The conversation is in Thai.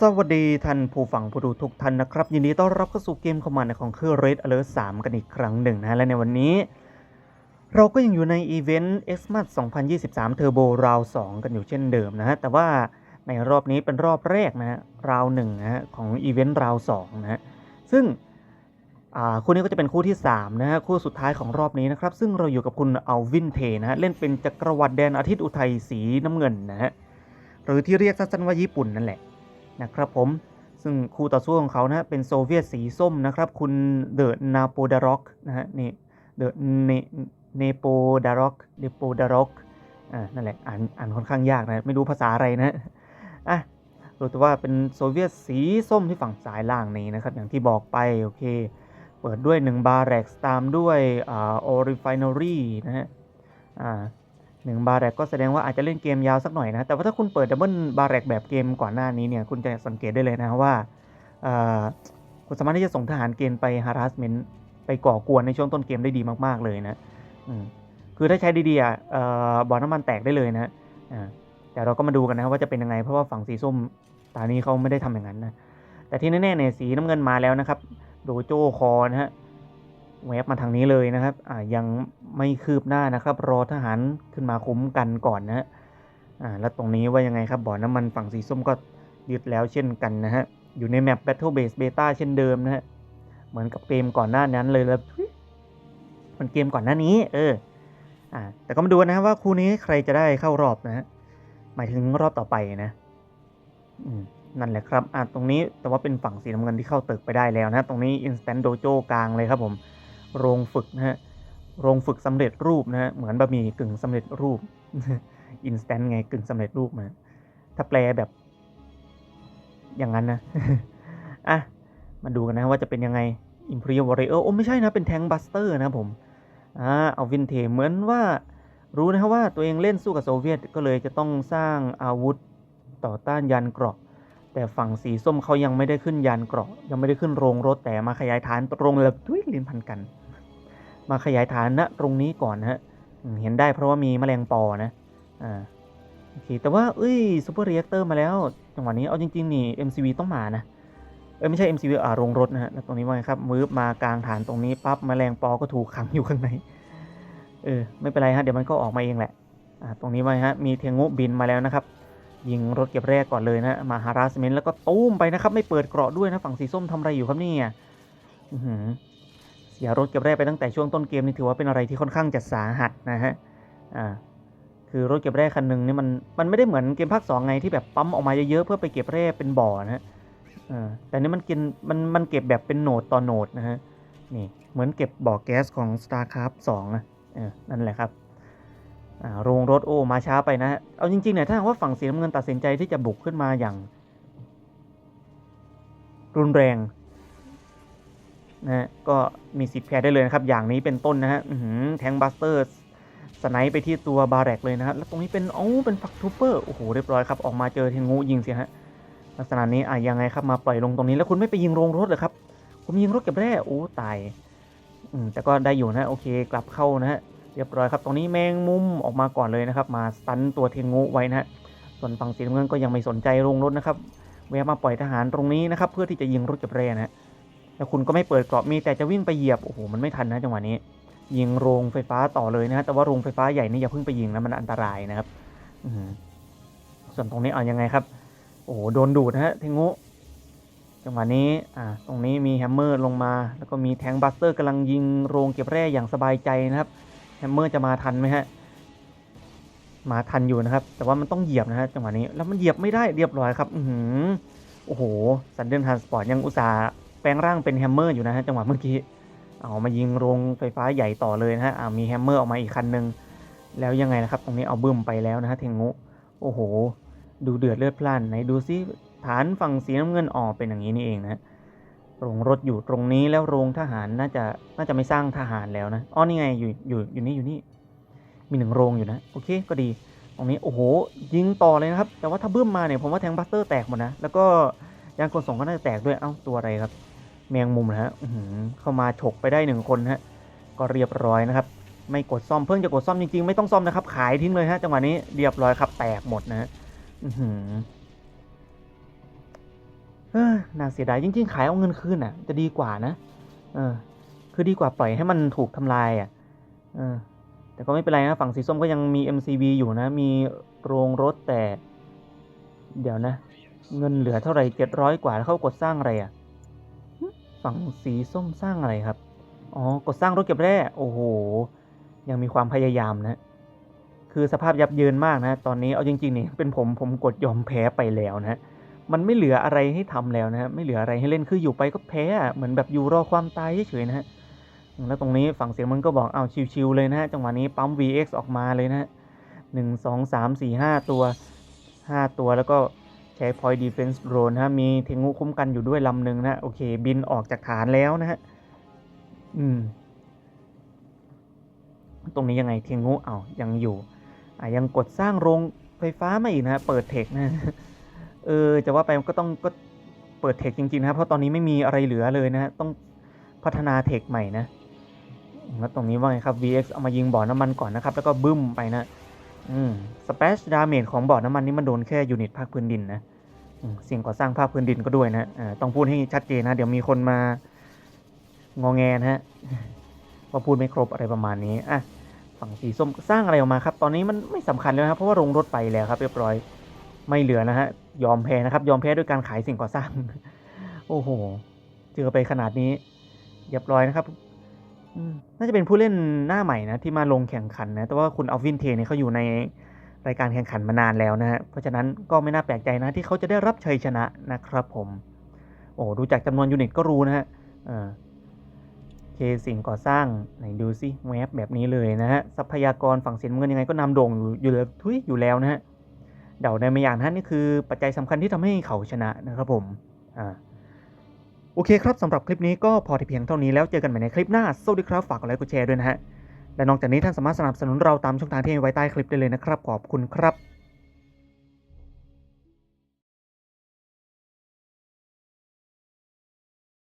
สวัสดีท่านผู้ฟังผู้ดูทุกท่านนะครับ ยินดีต้อนรับเข้าสู่เกมคอมมานด์ของเครื่อง Red Alert 3 กันอีกครั้งหนึ่งนะและในวันนี้ เราก็ยังอยู่ในอีเวนต์ Xmas 2023 Turbo Round 2 กันอยู่เช่นเดิมนะฮะ แต่ว่าในรอบนี้เป็นรอบแรกนะฮะราวหนึ่งนะฮะของอีเวนต์ราวสองนะฮะซึ่งคู่นี้ก็จะเป็นคู่ที่ 3 นะฮะ คู่สุดท้ายของรอบนี้นะครับ ซึ่งเราอยู่กับคุณอัลวินเทนะฮะเล่นเป็นจักรวรรดิแดนอาทิตย์อุทัยสีน้ำเงินนะฮะหรือที่เรียกสั้นๆว่าญี่ปุ่นนั่นแหละ นะครับผมซึ่งคู่ต่อสู้ของเขานะเป็นโซเวียตสีส้มนะครับ คุณเดอะนาโปดารอกนะฮะนี่เดอะเนเนโปดารอกเนโปดารอกอ่านั่นแหละอ่านอ่านค่อนข้างยากนะไม่รู้ภาษาอะไรนะอะรู้แต่ว่าเป็นโซเวียตสีส้มที่ฝั่งซ้ายล่างนี้นะครับ อย่างที่บอกไปโอเค เปิดด้วย 1 บาร์แร็กตามด้วยอ่าออริฟินอรี่นะฮะอ่า หนึ่งบาร์แรกก็แสดงว่าอาจจะเล่นเกมยาวสักหน่อยนะ แต่ว่าถ้าคุณเปิดดับเบิลบาร์แรกแบบเกมก่อนหน้านี้เนี่ย คุณจะสังเกตได้เลยนะว่าคุณสามารถที่จะส่งทหารเกณฑ์ไป harassment ไปก่อกวนในช่วงต้นเกมได้ดีมาก ๆ เลยนะคือถ้าใช้ดีๆอะเอ่อบ่อน้ำมันแตกได้เลยนะแต่เราก็มาดูกันนะว่าจะเป็นยังไง เพราะว่าฝั่งสีส้มตานี้เขาไม่ได้ทำอย่างนั้นนะ แต่ที่แน่ๆเนี่ยสีน้ำเงินมาแล้วนะครับ โดโจคอนะฮะ แวบมาทางนี้เลยนะครับยังไม่คืบหน้านะครับ รอทหารขึ้นมาคุ้มกันก่อนนะฮะแล้วตรงนี้ว่ายังไงครับบ่อน้ำมันฝั่งสีส้มก็ยึดแล้วเช่นกันนะฮะ อยู่ในแมป Battle Base Beta เช่นเดิมนะฮะ เหมือนกับเกมก่อนหน้านั้นเลยแล้วมันเกมก่อนหน้านี้ เอออ่าแต่ก็มาดูนะว่าคู่นี้ใครจะได้เข้ารอบนะฮะ หมายถึงรอบต่อไปนะอืมนั่นแหละครับอ่าตรงนี้แต่ว่าเป็นฝั่งสีน้ำเงินที่เข้าตึกไปได้แล้วนะ ตรงนี้ Instant Dojo กลางเลยครับผม โรงฝึกนะฮะ โรงฝึกสำเร็จรูปนะฮะ เหมือนบะหมี่กึ่งสำเร็จรูป อินสแตนต์ไงกึ่งสำเร็จรูปมา ถ้าแปลแบบ อย่างนั้นนะ อะ มาดูกันนะว่าจะเป็นยังไง Imperial Warrior โอ้ไม่ใช่นะ เป็นแทงบัสเตอร์นะผม อ่า เอาวินเทเหมือนว่ารู้นะครับว่าตัวเองเล่นสู้กับโซเวียตก็เลยจะต้องสร้างอาวุธต่อต้านยานเกราะ แต่ฝั่งสีส้มเขายังไม่ได้ขึ้นยานเกราะ ยังไม่ได้ขึ้นโรงรถแต่มาขยายฐานตรงเลยทุยลิ้นพันกัน มาขยายฐานณตรงนี้ก่อนนะฮะเห็นได้เพราะว่ามีแมลงปอนะอ่าโอเคแต่ว่าเอ้ยซูเปอร์เรียกเตอร์มาแล้วจังหวะนี้เอาจริง ๆ นี่ MCV ต้องมานะเอ้ยไม่ใช่ MCV อ่าโรงรถนะฮะแล้วตรงนี้ว่าไงครับมือมากลางฐานตรงนี้ปั๊บแมลงปอก็ถูกขังอยู่ข้างในเออไม่เป็นไรฮะเดี๋ยวมันก็ออกมาเองแหละอ่าตรงนี้ว่าฮะมีเทงุบินมาแล้วนะครับยิงรถเก็บแรกก่อนเลยนะมาฮาราสเมนแล้วก็ตู้มไปนะครับ ไม่เปิดเกราะด้วยนะฝั่งสีส้มทำอะไรอยู่ครับเนี่ยอือหือ สียรถเก็บแรกไปตั้งแต่ช่วงต้นเกมนี่ถือว่าเป็นอะไรที่ค่อนข้างจะสาหัสนะฮะอ่าคือรถเก็บแร่คันหนึ่งนี่มันมันไม่ได้เหมือนเกมภาคสองไงที่แบบปั๊มออกมาเยอะๆเพื่อไปเก็บแร่เป็นบ่อนะฮะอ่าแต่นี่มันกินมันมันเก็บแบบเป็นโหนดต่อโหนดนะฮะนี่เหมือนเก็บบ่อแก๊สของ StarCraft 2นะเออนั่นแหละครับอ่าโรงรถโอ้มาช้าไปนะฮะเอาจริงๆเนี่ยถ้าหากว่าฝั่งสีน้ำเงินตัดสินใจที่จะบุกขึ้นมาอย่าง รุนแรง นะก็มีสิทธิ์แพ้ได้เลยนะครับ อย่างนี้เป็นต้นนะฮะแทงบัสเตอร์สไนป์ไปที่ตัวบาร์แรกเลยนะฮะแล้วตรงนี้เป็นโอ้เป็นฝักทูเปอร์โอ้โหเรียบร้อยครับออกมาเจอเทงูยิงเสียฮะลักษณะนี้อะยังไงครับมาปล่อยลงตรงนี้แล้วคุณไม่ไปยิงโรงรถเหรอครับผมยิงรถเก็บแร่โอ้ตายอืมแต่ก็ได้อยู่นะโอเคกลับเข้านะฮะเรียบร้อยครับตรงนี้แมงมุมออกมาก่อนเลยนะครับ มาสตันตัวเทงูไว้นะฮะส่วนฝั่งสีน้ำเงินก็ยังไม่สนใจโรงรถนะครับแวะมาปล่อยทหารตรงนี้นะครับ เพื่อที่จะยิงรถเก็บแร่นะฮะ แล้วคุณก็ไม่เปิดเกราะมีแต่จะวิ่งไปเหยียบ โอ้โห มันไม่ทันนะจังหวะนี้ ยิงโรงไฟฟ้าต่อเลยนะฮะ แต่ว่าโรงไฟฟ้าใหญ่นี่อย่าเพิ่งไปยิงนะ มันอันตรายนะครับส่วนตรงนี้เอายังไงครับ โอ้โห โดนดูดนะฮะเทงุ จังหวะนี้ อ่า ตรงนี้มีแฮมเมอร์ลงมา แล้วก็มีแทงบัสเตอร์กำลังยิงโรงเก็บแร่อย่างสบายใจนะครับ แฮมเมอร์จะมาทันไหมฮะ มาทันอยู่นะครับ แต่ว่ามันต้องเหยียบนะฮะจังหวะนี้ แล้วมันเหยียบไม่ได้เรียบร้อยครับ อือหือโอ้โหสันเดนทันสปอร์ตยังอุตส่าห์ แปลงร่างเป็นแฮมเมอร์อยู่นะฮะจังหวะเมื่อกี้ เอามายิงโรงไฟฟ้าใหญ่ต่อเลยนะฮะมีแฮมเมอร์ออกมาอีกคันหนึ่งแล้วยังไงนะครับ ตรงนี้เอาบึ้มไปแล้วนะฮะเทงุโอ้โห ดูเดือดเลือดพล่านไหนดูซิฐานฝั่งสีน้ำเงินออกเป็นอย่างนี้นี่เองนะโรงรถอยู่ตรงนี้แล้วโรงทหารน่าจะน่าจะไม่สร้างทหารแล้วนะอ๋อนี่ไงอยู่อยู่อยู่นี่อยู่นี่ มีหนึ่งโรงอยู่นะโอเคก็ดีตรงนี้โอ้โหยิงต่อเลยนะครับ แต่ว่าถ้าบึ้มมาเนี่ยผมว่าแทงบัสเตอร์แตกหมดนะแล้วก็ยานคนส่งก็น่าจะแตกด้วยเอ้าตัวอะไรครับ แมงมุมนะฮะเข้ามาฉกไปได้หนึ่งคนฮะ ก็เรียบร้อยนะครับ ไม่กดซ่อมเพิ่งจะกดซ่อมจริงๆ ไม่ต้องซ่อมนะครับ ขายทิ้งเลยฮะจังหวะนี้เรียบร้อยครับ แตกหมดนะฮะอื้อหือเออน่าเสียดายจริง ๆ ขายเอาเงินคืนอะ จะดีกว่านะ เออ คือดีกว่าปล่อยให้มันถูกทำลายอะ เออ แต่ก็ไม่เป็นไรนะฝั่งสีส้มก็ยังมี MCB อยู่นะ มีโรงรถแต่ เดี๋ยวนะ เงินเหลือเท่าไหร่เจ็ดร้อยกว่าแล้วเขากดสร้างอะไรอะ ฝั่งสีส้มสร้างอะไรครับ อ๋อกดสร้างรถเก็บแร่ โอ้โห ยังมีความพยายามนะ คือสภาพยับเยินมากนะ ตอนนี้เอาจริงๆนี่เป็นผมผมกดยอมแพ้ไปแล้วนะ มันไม่เหลืออะไรให้ทำแล้วนะฮะไม่เหลืออะไรให้เล่น คืออยู่ไปก็แพ้ เหมือนแบบอยู่รอความตายเฉยๆนะฮะ แล้วตรงนี้ฝั่งเสียงมันก็บอกเอาชิวๆเลยนะฮะ จังหวะนี้ปั๊ม VX ออกมาเลยนะฮะหนึ่งสองสามสี่ห้าตัวห้าตัวแล้วก็ ใช้ Point Defense Drone นะฮะมีเทงูคุ้มกันอยู่ด้วยลำหนึ่งนะ โอเค บินออกจากฐานแล้วนะฮะ อืม ตรงนี้ยังไงเทงูเอายังอยู่ อะยังกดสร้างโรงไฟฟ้ามาอีกนะฮะเปิดเทคนะ เออ จะว่าไปมันก็ต้องก็เปิดเทคจริงๆนะเพราะตอนนี้ไม่มีอะไรเหลือเลยนะฮะต้องพัฒนาเทคใหม่นะแล้วตรงนี้ว่าไงครับ VX เอามายิงบ่อน้ำมันก่อนนะครับ แล้วก็บึ้มไปนะ สเปซดาเมจของบ่อน้ำมันนี่มันโดนแค่ยูนิตภาคพื้นดินนะสิ่งก่อสร้างภาคพื้นดินก็ด้วยนะต้องพูดให้ชัดเจนนะ เดี๋ยวมีคนมางอแงนะฮะว่าพูดไม่ครบอะไรประมาณนี้อะฝั่งสีส้มสร้างอะไรออกมาครับ ตอนนี้มันไม่สำคัญแล้วครับเพราะว่าลงรถไปแล้วครับ เรียบร้อยไม่เหลือนะฮะยอมแพ้นะครับ ยอมแพ้ด้วยการขายสิ่งก่อสร้าง โอ้โห เจอไปขนาดนี้เรียบร้อยนะครับ น่าจะเป็นผู้เล่นหน้าใหม่นะที่มาลงแข่งขันนะ แต่ว่าคุณอัลวินเทเนี่ยเขาอยู่ในรายการแข่งขันมานานแล้วนะฮะ เพราะฉะนั้นก็ไม่น่าแปลกใจนะที่เขาจะได้รับชัยชนะนะครับผม โอ้ดูจากจำนวนยูนิตก็รู้นะฮะเคสิ่งก่อสร้างไหนดูสิแวบแบบนี้เลยนะฮะ ทรัพยากรฝั่งสินเงินยังไงก็นำโด่งอยู่อยู่แล้วทุยอยู่แล้วนะฮะ เดาได้ไม่อย่างนั้นนี่คือปัจจัยสำคัญที่ทำให้เขาชนะนะครับผม อ่า โอเคครับสำหรับคลิปนี้ก็พอที่เพียงเท่านี้แล้วเจอกันใหม่ในคลิปหน้าสวัสดีครับฝากกดไลค์กดแชร์ด้วยนะฮะและนอกจากนี้ท่านสามารถสนับสนุนเราตามช่องทางที่มีไว้ใต้คลิปได้เลยนะครับขอบคุณครับ